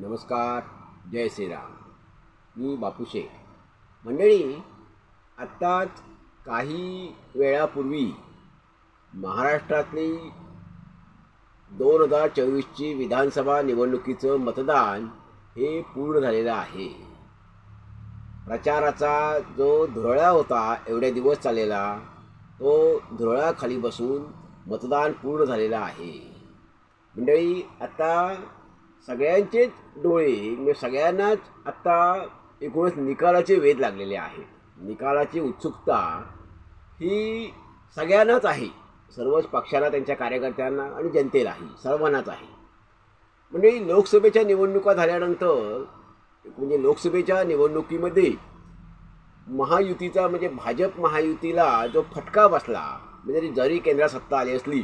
नमस्कार जय श्रीराम. मी बापू शेख. मंडळी आत्ताच काही वेळापूर्वी महाराष्ट्रातली दोन हजार चोवीसची विधानसभा निवडणुकीचं मतदान हे पूर्ण झालेलं आहे. प्रचाराचा जो धुरळा होता एवढे दिवस चाललेला तो धुरळाखाली बसून मतदान पूर्ण झालेलं आहे. मंडळी आता सगळ्यांचेच डोळे म्हणजे सगळ्यांनाच आत्ता एकूणच निकालाचे वेध लागलेले आहेत. निकालाची उत्सुकता ही सगळ्यांनाच आहे. सर्वच पक्षाला त्यांच्या कार्यकर्त्यांना आणि जनतेलाही सर्वांनाच आहे. म्हणजे लोकसभेच्या निवडणुका झाल्यानंतर म्हणजे लोकसभेच्या निवडणुकीमध्ये महायुतीचा म्हणजे भाजप महायुतीला जो फटका बसला म्हणजे जरी केंद्रात सत्ता आली असली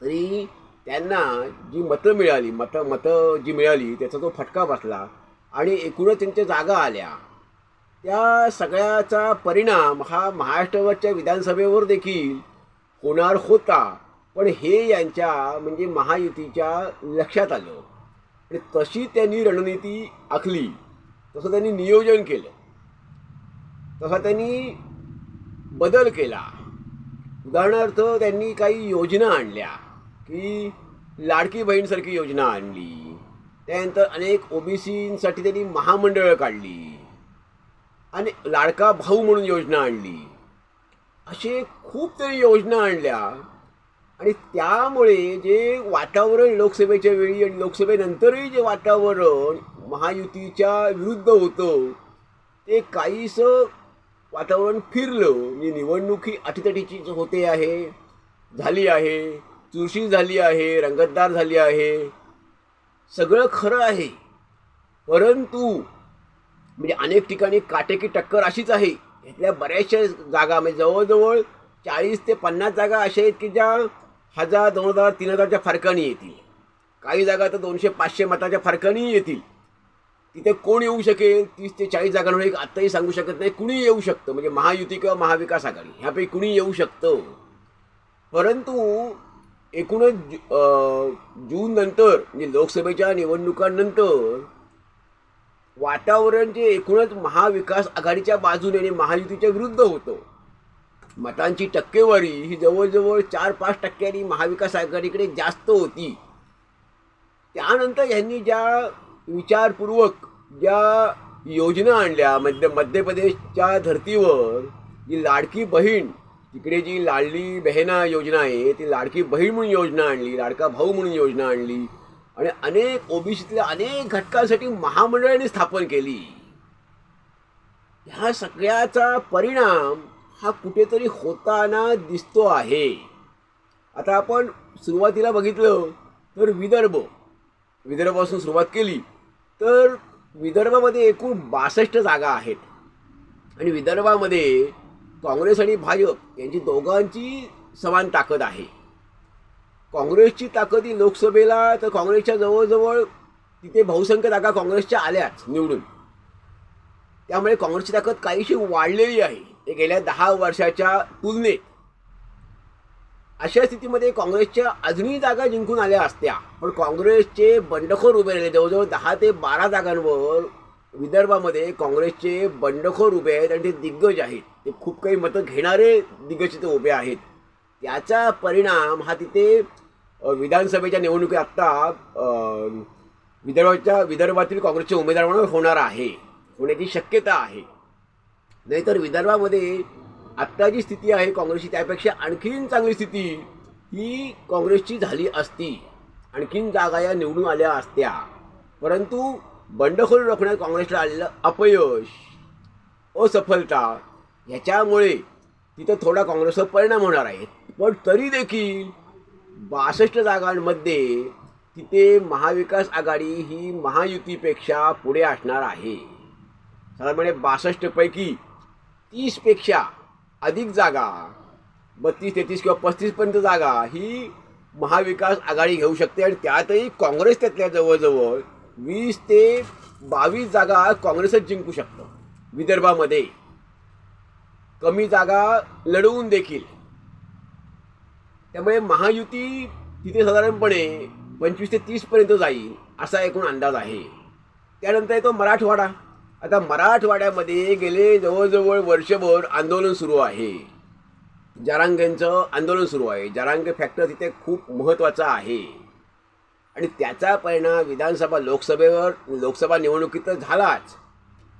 तरी त्यांना जी मतं मिळाली मतं मतं जी मिळाली त्याचा तो फटका बसला आणि एकूणच त्यांच्या जागा आल्या त्या सगळ्याचा परिणाम हा महाराष्ट्रावरच्या विधानसभेवर देखील होणार होता. पण हे यांच्या म्हणजे महायुतीच्या लक्षात आलं. आणि तशी त्यांनी रणनीती आखली तसं त्यांनी नियोजन केलं तसा त्यांनी बदल केला. उदाहरणार्थ त्यांनी काही योजना आणल्या. की लाडकी बहीणसारखी योजना आणली. त्यानंतर अनेक ओबीसीसाठी त्यांनी महामंडळं काढली. आणि लाडका भाऊ म्हणून योजना आणली. असे खूप तरी योजना आणल्या. आणि त्यामुळे जे वातावरण लोकसभेच्या वेळी आणि लोकसभेनंतरही जे वातावरण महायुतीच्या विरुद्ध होतं ते काहीसं वातावरण फिरलं. म्हणजे निवडणुकी अटीतटीची होते आहे झाली आहे. चुरशी झाली आहे रंगतदार झाली आहे. सगळं खरं आहे. परंतु म्हणजे अनेक ठिकाणी काटेकी टक्कर अशीच आहे. इथल्या बऱ्याचशा जागा म्हणजे जवळजवळ चाळीस ते पन्नास जागा अशा आहेत की ज्या हजार दोन हजार तीन हजारच्या फरकाने येतील. काही जागा तर दोनशे पाचशे मताच्या फरकाने येतील. तिथे कोण येऊ शकेल? तीस ते चाळीस जागांवर एक आत्ताही सांगू शकत नाही कुणी येऊ शकतं. म्हणजे महायुती किंवा महाविकास आघाडी ह्यापैकी कुणी येऊ शकतं. परंतु एकूणच अं, जून नंतर म्हणजे लोकसभेच्या निवडणुकांनंतर वातावरण जे एकूणच महाविकास आघाडीच्या बाजूने आणि महायुतीच्या विरुद्ध होतं. मतांची टक्केवारी ही जवळजवळ चार पाच टक्क्यांनी महाविकास आघाडीकडे जास्त होती. त्यानंतर यांनी ज्या विचारपूर्वक ज्या योजना आणल्या मध्य मध्य प्रदेशच्या धर्तीवर जी लाडकी बहीण तिकडे जी लाडली बहिणा योजना आहे ती लाडकी बहीण म्हणून योजना आणली लाडका भाऊ म्हणून योजना आणली आणि अनेक ओबीसीतल्या अनेक घटकांसाठी महामंडळाने स्थापन केली. ह्या सगळ्याचा परिणाम हा कुठेतरी होताना दिसतो आहे. आता आपण सुरुवातीला बघितलं तर विदर्भ. विदर्भापासून सुरुवात केली तर विदर्भामध्ये एकूण बासष्ट जागा आहेत. आणि विदर्भामध्ये काँग्रेस आणि भाजप यांची दोघांची समान ताकद आहे. काँग्रेसची ताकद ही लोकसभेला तर काँग्रेसच्या जवळजवळ तिथे बहुसंख्य जागा काँग्रेसच्या आल्याच निवडून. त्यामुळे काँग्रेसची ताकद काहीशी वाढलेली आहे. ते गेल्या दहा वर्षाच्या तुलनेत. अशा स्थितीमध्ये काँग्रेसच्या अजूनही जागा जिंकून आल्या असत्या. पण काँग्रेसचे बंडखोर उभे राहिले. जवळजवळ दहा ते बारा जागांवर विदर्भामध्ये काँग्रेसचे बंडखोर उभे आहेत आणि ते दिग्गज आहेत. ते खूप काही मतं घेणारे दिग्गज तिथे उभे आहेत. त्याचा परिणाम हा तिथे विधानसभेच्या निवडणुकीत आत्ता विदर्भाच्या विदर्भातील काँग्रेसचे उमेदवार म्हणून होणार आहे. होण्याची शक्यता आहे. नाहीतर विदर्भामध्ये आत्ता जी स्थिती आहे काँग्रेसची त्यापेक्षा आणखीन चांगली स्थिती ही काँग्रेसची झाली असती. आणखीन जागा या निवडून आल्या असत्या. परंतु बंडखोल रोखण्यात काँग्रेसला आलेलं अपयश असफलता ह्याच्यामुळे तिथं थोडा काँग्रेसवर परिणाम होणार आहे. पण तरी देखील बासष्ट जागांमध्ये तिथे महाविकास आघाडी ही महायुतीपेक्षा पुढे असणार आहे. साधारणपणे बासष्टपैकी तीसपेक्षा अधिक जागा बत्तीस तेहतीस किंवा पस्तीसपर्यंत जागा ही महाविकास आघाडी घेऊ शकते आणि त्यातही काँग्रेस त्यातल्या जवळजवळ वीस ते बावीस जागा काँग्रेसच जिंकू शकतं विदर्भामध्ये. कमी जागा लढवून देखील. त्यामुळे महायुती तिथे साधारणपणे पंचवीस ते तीसपर्यंत जाईल असा एकूण अंदाज आहे. त्यानंतर येतो मराठवाडा. आता मराठवाड्यामध्ये गेले जवळजवळ वर्षभर आंदोलन सुरू आहे. जरांगेंचं आंदोलन सुरू आहे. जारांग फॅक्टर तिथे खूप महत्त्वाचा आहे. आणि त्याचा परिणाम विधानसभा लोकसभेवर लोकसभा निवडणुकीत तर झालाच.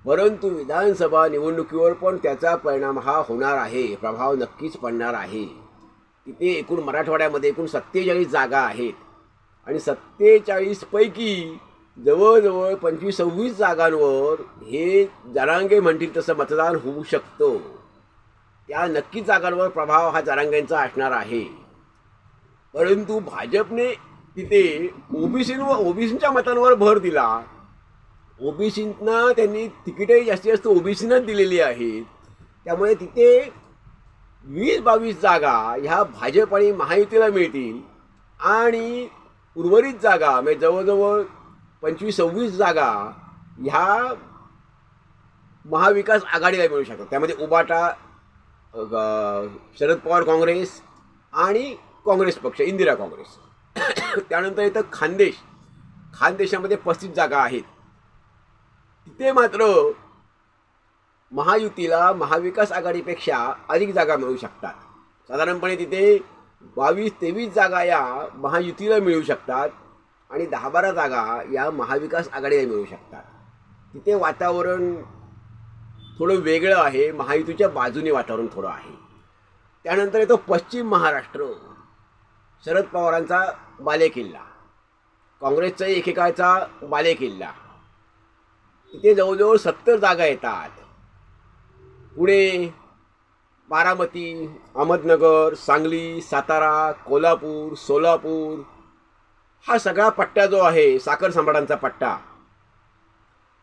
परंतु विधानसभा निवडणुकीवर पण त्याचा परिणाम हा होणार आहे. प्रभाव नक्कीच पडणार आहे. तिथे एकूण मराठवाड्यामध्ये एकूण सत्तेचाळीस जागा आहेत. आणि सत्तेचाळीसपैकी जवळजवळ पंचवीस सव्वीस जागांवर हे जरांगे म्हणतील तसं मतदान होऊ शकतं. त्या नक्कीच जागांवर प्रभाव हा जरांगेंचा असणार आहे. परंतु भाजपने तिथे ओबीसींवर ओबीसींच्या मतांवर भर दिला. ओबीसींना त्यांनी तिकीटही जास्तीत जास्त ओबीसींनाच दिलेली आहेत. त्यामुळे तिथे वीस बावीस जागा ह्या भाजप आणि महायुतीला मिळतील. आणि उर्वरित जागा म्हणजे जवळजवळ पंचवीस सव्वीस जागा ह्या महाविकास आघाडीला मिळू शकतात. त्यामध्ये उबाटा शरद पवार काँग्रेस आणि काँग्रेस पक्ष इंदिरा काँग्रेस. त्यानंतर इथं खानदेश. खानदेशामध्ये पस्तीस जागा आहेत. तिथे मात्र महायुतीला महाविकास आघाडीपेक्षा अधिक जागा मिळू शकतात. साधारणपणे तिथे बावीस तेवीस जागा या महायुतीला मिळू शकतात आणि दहा बारा जागा या महाविकास आघाडीला मिळू शकतात. तिथे वातावरण थोडं वेगळं आहे महायुतीच्या बाजूने वातावरण थोडं आहे. त्यानंतर येतो पश्चिम महाराष्ट्र. शरद पवारांचा बालेकिल्ला. काँग्रेसचा एकेकाळचा बालेकिल्ला. तिथे जवळजवळ सत्तर जागा येतात. पुणे बारामती अहमदनगर सांगली सातारा कोल्हापूर सोलापूर हा सगळा पट्टा जो आहे साखर सम्राटांचा पट्टा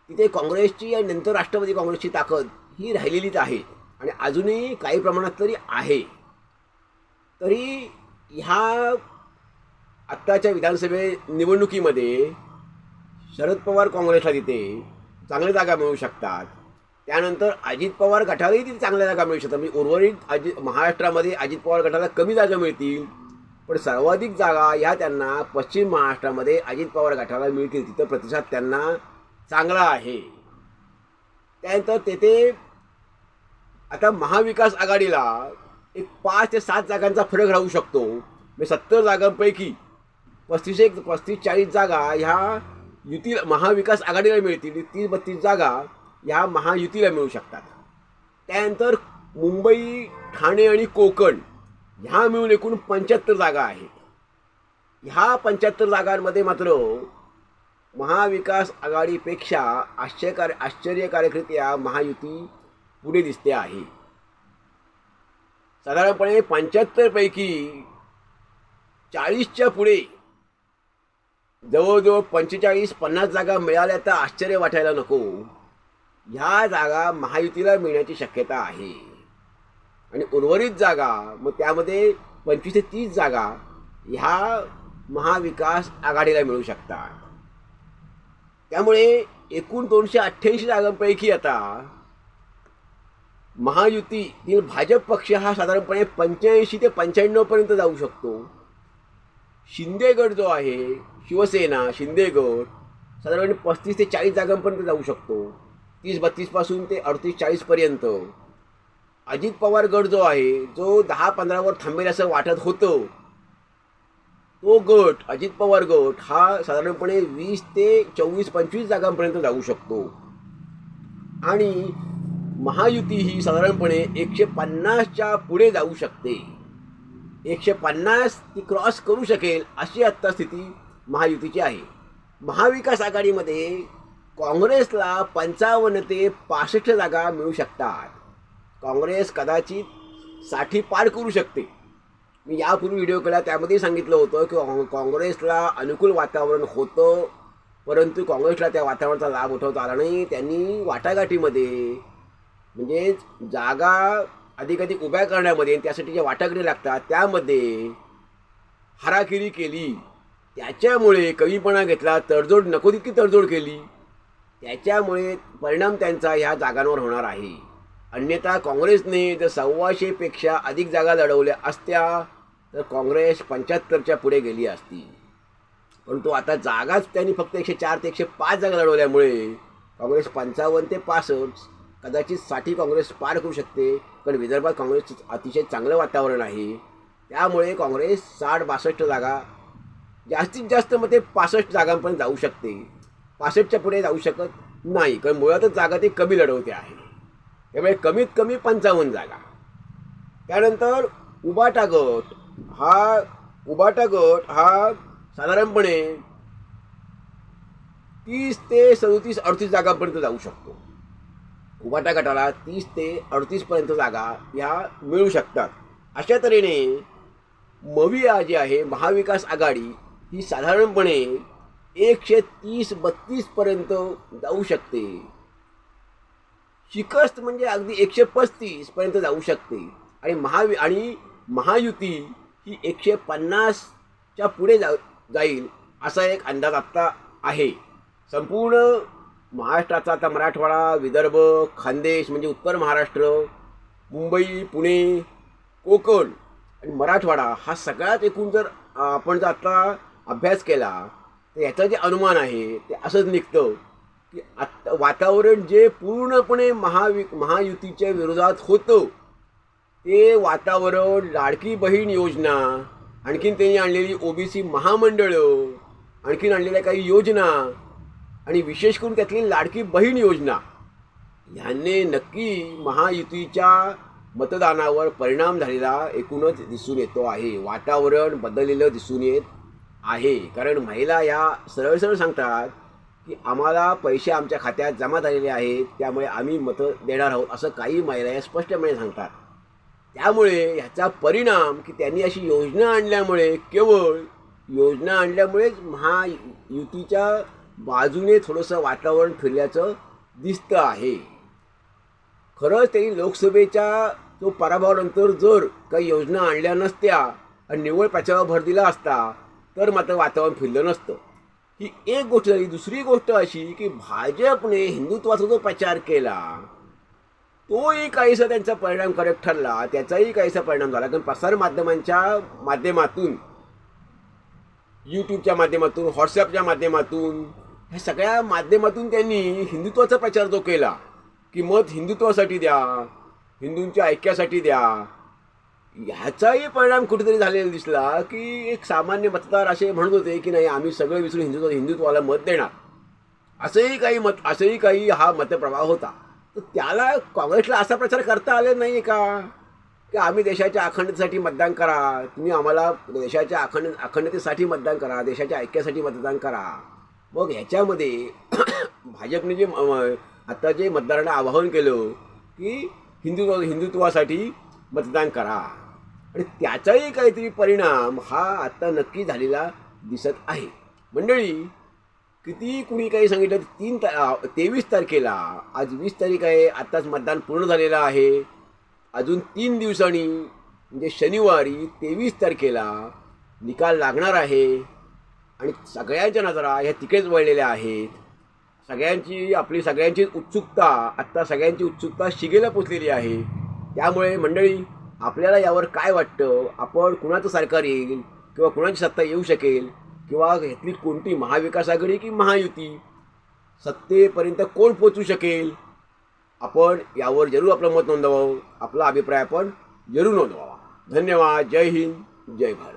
तिथे काँग्रेसची आणि नंतर राष्ट्रवादी काँग्रेसची ताकद ही राहिलेलीच आहे आणि अजूनही काही प्रमाणात तरी आहे. तरी ह्या आत्ताच्या विधानसभे निवडणुकीमध्ये शरद पवार काँग्रेसला तिथे चांगल्या जागा मिळू शकतात. त्यानंतर अजित पवार गटालाही तिथे चांगल्या जागा मिळू शकतात. म्हणजे उर्वरित अजित महाराष्ट्रामध्ये अजित पवार गटाला कमी जागा मिळतील. पण सर्वाधिक जागा ह्या त्यांना पश्चिम महाराष्ट्रामध्ये अजित पवार गटाला मिळतील. तिथं प्रतिसाद त्यांना चांगला आहे. त्यानंतर तेथे आता महाविकास आघाडीला एक पाच ते सात जागांचा फरक राहू शकतो. म्हणजे सत्तर जागांपैकी पस्तीस एक पस्तीस चाळीस जागा ह्या युती महाविकास आघाडीला मिळतील तीस बत्तीस जागा ह्या महायुतीला मिळू शकतात. त्यानंतर मुंबई ठाणे आणि कोकण ह्या मिळून एकूण पंच्याहत्तर जागा आहेत. ह्या पंच्याहत्तर जागांमध्ये मात्र महाविकास आघाडीपेक्षा आश्चर्यकार आश्चर्यकारकरित्या महायुती पुढे दिसते आहे. साधारणपणे पंच्याहत्तरपैकी चाळीसच्या पुढे जवळजवळ पंचेचाळीस पन्नास जागा मिळाल्या तर आश्चर्य वाटायला नको. ह्या जागा महायुतीला मिळण्याची शक्यता आहे. आणि उर्वरित जागा मग त्यामध्ये पंचवीस ते तीस जागा ह्या महाविकास आघाडीला मिळू शकतात. त्यामुळे एकूण दोनशे अठ्ठ्याऐंशी जागांपैकी आता महायुतीतील भाजप पक्ष हा साधारणपणे पंच्याऐंशी ते पंच्याण्णवपर्यंत जाऊ शकतो. शिंदेगड जो आहे शिवसेना शिंदेगड साधारणपणे पस्तीस ते चाळीस जागांपर्यंत जाऊ शकतो. तीस बत्तीसपासून ते अडतीस चाळीसपर्यंत अजित पवार गट जो आहे जो दहा पंधरावर थांबेल असं वाटत होतं तो गट अजित पवार गट हा साधारणपणे वीस ते चोवीस पंचवीस जागांपर्यंत जाऊ शकतो. आणि महायुती ही साधारणपणे एकशे पन्नासच्या पुढे जाऊ शकते. एकशे पन्नास ती क्रॉस करू शकेल अशी आत्ता स्थिती महायुतीची आहे. महाविकास आघाडीमध्ये काँग्रेसला पंचावन्न ते पासष्ट जागा मिळू शकतात. काँग्रेस कदाचित साठी पार करू शकते. मी यापूर्वी व्हिडिओ केला त्यामध्ये सांगितलं होतं की काँग्रेसला अनुकूल वातावरण होतं परंतु काँग्रेसला त्या वातावरणाचा लाभ उठवता आला नाही. त्यांनी वाटाघाटीमध्ये म्हणजेच जागा अधिकाधिक उभ्या करण्यामध्ये आणि त्यासाठी ज्या वाटाघाटी लागतात त्यामध्ये हाराकिरी केली. त्याच्यामुळे कवीपणा घेतला तडजोड नको तितकी तडजोड केली. त्याच्यामुळे परिणाम त्यांचा ह्या जागांवर होणार आहे. अन्यथा काँग्रेसने जर सव्वाशेपेक्षा अधिक जागा लढवल्या असत्या तर काँग्रेस पंच्याहत्तरच्या पुढे गेली असती. परंतु आता जागाच त्यांनी फक्त एकशे चार ते एकशे पाच जागा लढवल्यामुळे काँग्रेस पंचावन्न ते पासष्ट कदाचित साठी काँग्रेस पार करू शकते. कारण विदर्भात काँग्रेसचं अतिशय चांगलं वातावरण आहे. त्यामुळे काँग्रेस साठ बासष्ट जागा जास्तीत जास्त मग ते पासष्ट जागांपर्यंत जाऊ शकते. पासष्टच्या पुढे जाऊ शकत नाही. कारण मुळातच जागा ते कमी लढवते आहे. त्यामुळे कमीत कमी पंचावन्न जागा. त्यानंतर उबाटा गट. हा उबाटा गट हा साधारणपणे तीस ते सदतीस अडतीस जागांपर्यंत जाऊ शकतो. उबाटा गटाला तीस ते अडतीसपर्यंत जागा या मिळू शकतात. अशा तऱ्हेने मविया जी आहे महाविकास आघाडी ही साधारणपणे एकशे तीस बत्तीसपर्यंत जाऊ शकते. शिकस्त म्हणजे अगदी एकशे पस्तीसपर्यंत जाऊ शकते. आणि महावि आणि महायुती ही एकशे पन्नासच्या पुढे जा जाईल असा एक अंदाज आत्ता आहे. संपूर्ण महाराष्ट्राचा आता मराठवाडा विदर्भ खानदेश म्हणजे उत्तर महाराष्ट्र मुंबई पुणे कोकण आणि मराठवाडा हा सगळ्यात एकूण जर आपण जर आत्ता अभ्यास केला तर याचं जे अनुमान आहे ते असंच निघतं की आत्ता वातावरण जे पूर्णपणे महावि महायुतीच्या विरोधात होतं ते वातावरण लाडकी बहीण योजना आणखीन त्यांनी आणलेली ओबीसी महामंडळं आणखीन आणलेल्या काही योजना आणि विशेष करून त्यातली लाडकी बहीण योजना ह्याने नक्की महायुतीच्या मतदानावर परिणाम झालेला एकूणच दिसून येतो आहे. वातावरण बदललेलं दिसून येत आहे. कारण महिला या सरळ सरळ सांगतात की आम्हाला पैसे आमच्या खात्यात जमा झालेले आहेत त्यामुळे आम्ही मतं देणार आहोत असं काही महिला या स्पष्टपणे सांगतात. त्यामुळे ह्याचा परिणाम की त्यांनी अशी योजना आणल्यामुळे केवळ योजना आणल्यामुळेच महायुतीच्या बाजूने थोडंसं वातावरण फिरल्याचं दिसतं आहे. खरंच त्यांनी लोकसभेच्या तो पराभवानंतर जर काही योजना आणल्या नसत्या आणि निव्वळ त्याच्यावर भर दिला असता तर मात्र वातावरण फिरलं नसतं. ही एक गोष्ट झाली दुसरी गोष्ट अशी की भाजपने हिंदुत्वाचा जो प्रचार केला तोही काहीसा त्यांचा परिणामकारक ठरला. त्याचाही काहीसा परिणाम झाला. कारण प्रसारमाध्यमांच्या माध्यमातून यूट्यूबच्या माध्यमातून व्हॉट्सॲपच्या माध्यमातून ह्या सगळ्या माध्यमातून त्यांनी हिंदुत्वाचा प्रचार जो केला की मत हिंदुत्वासाठी द्या हिंदूंच्या ऐक्यासाठी द्या ह्याचाही परिणाम कुठेतरी झालेला दिसला की एक सामान्य मतदार असे म्हणत होते की नाही आम्ही सगळं विसरून हिंदुत्व हिंदुत्वाला मत देणार. असंही काही मत असंही काही हा मतप्रभाव होता. तर त्याला काँग्रेसला असा प्रचार करता आले नाही का? की आम्ही देशाच्या अखंडतेसाठी मतदान करा. तुम्ही आम्हाला देशाच्या अखंड अखंडतेसाठी मतदान करा देशाच्या ऐक्यासाठी मतदान करा. मग ह्याच्यामध्ये भाजपने जे आत्ता जे मतदारांना आवाहन केलं की हिंदुत्व हिंदुत्वासाठी मतदान करा. आणि त्याचाही काहीतरी परिणाम हा आत्ता नक्की झालेला दिसत आहे. मंडळी किती कुणी काही सांगितलं तीन ता तेवीस तारखेला आज वीस तारीख आहे आत्ताच मतदान पूर्ण झालेलं आहे. अजून तीन दिवसांनी म्हणजे शनिवारी तेवीस तारखेला निकाल लागणार आहे आणि सगळ्यांच्या नजरा ह्या तिकडेच वळलेल्या आहेत. सगळ्यांची आपली सगळ्यांची उत्सुकता आत्ता सगळ्यांची उत्सुकता शिगेला पोचलेली आहे. त्यामुळे मंडळी आपल्याला यावर काय वाटतं? आपण कुणाचं सरकार येईल? किंवा कुणाची सत्ता येऊ शकेल? किंवा घेतली कोणती महाविकास आघाडी की महायुती? सत्तेपर्यंत कोण पोचू शकेल? आपण यावर जरूर आपलं मत नोंदवावं. आपला अभिप्राय आपण जरूर नोंदवावा. धन्यवाद. जय हिंद. जय भारत.